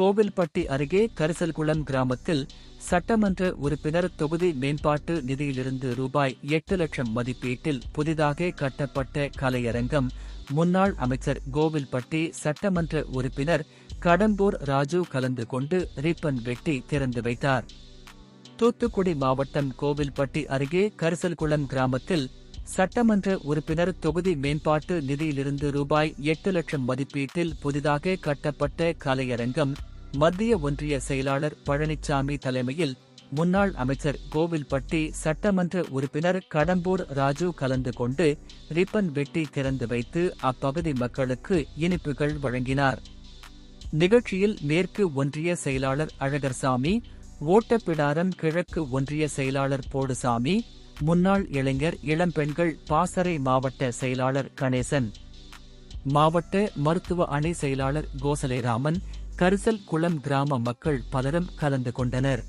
கோவில்பட்டி அருகே கரிசல்குளம் கிராமத்தில் சட்டமன்ற உறுப்பினர் தொகுதி மேம்பாட்டு நிதியிலிருந்து ரூபாய் எட்டு லட்சம் மதிப்பீட்டில் புதிதாக கட்டப்பட்ட கலையரங்கம் முன்னாள் அமைச்சர் கோவில்பட்டி சட்டமன்ற உறுப்பினர் கடம்பூர் ராஜு கலந்து கொண்டு ரிப்பன் வெட்டி திறந்து வைத்தார். தூத்துக்குடி மாவட்டம் கோவில்பட்டி அருகே கரிசல்குளம் கிராமத்தில் சட்டமன்ற உறுப்பினர் தொகுதி மேம்பாட்டு நிதியிலிருந்து ரூபாய் எட்டு லட்சம் மதிப்பீட்டில் புதிதாக கட்டப்பட்ட கலையரங்கம் மத்திய ஒன்றிய செயலாளர் பழனிசாமி தலைமையில் முன்னாள் அமைச்சர் கோவில்பட்டி சட்டமன்ற உறுப்பினர் கடம்பூர் ராஜு கலந்து கொண்டு ரிப்பன் வெட்டி திறந்து வைத்து அப்பகுதி மக்களுக்கு இனிப்புகள் வழங்கினார். நிகழ்ச்சியில் மேற்கு ஒன்றிய செயலாளர் அழகர்சாமி ஓட்டப்பிடாரம் கிழக்கு ஒன்றிய செயலாளர் போடுசாமி முன்னாள் இளைஞர் இளம்பெண்கள் பாசறை மாவட்ட செயலாளர் கணேசன் மாவட்ட மருத்துவ அணி செயலாளர் கோசலேராமன் கரிசல் குளம் கிராம மக்கள் பலரும் கலந்து கொண்டனர்.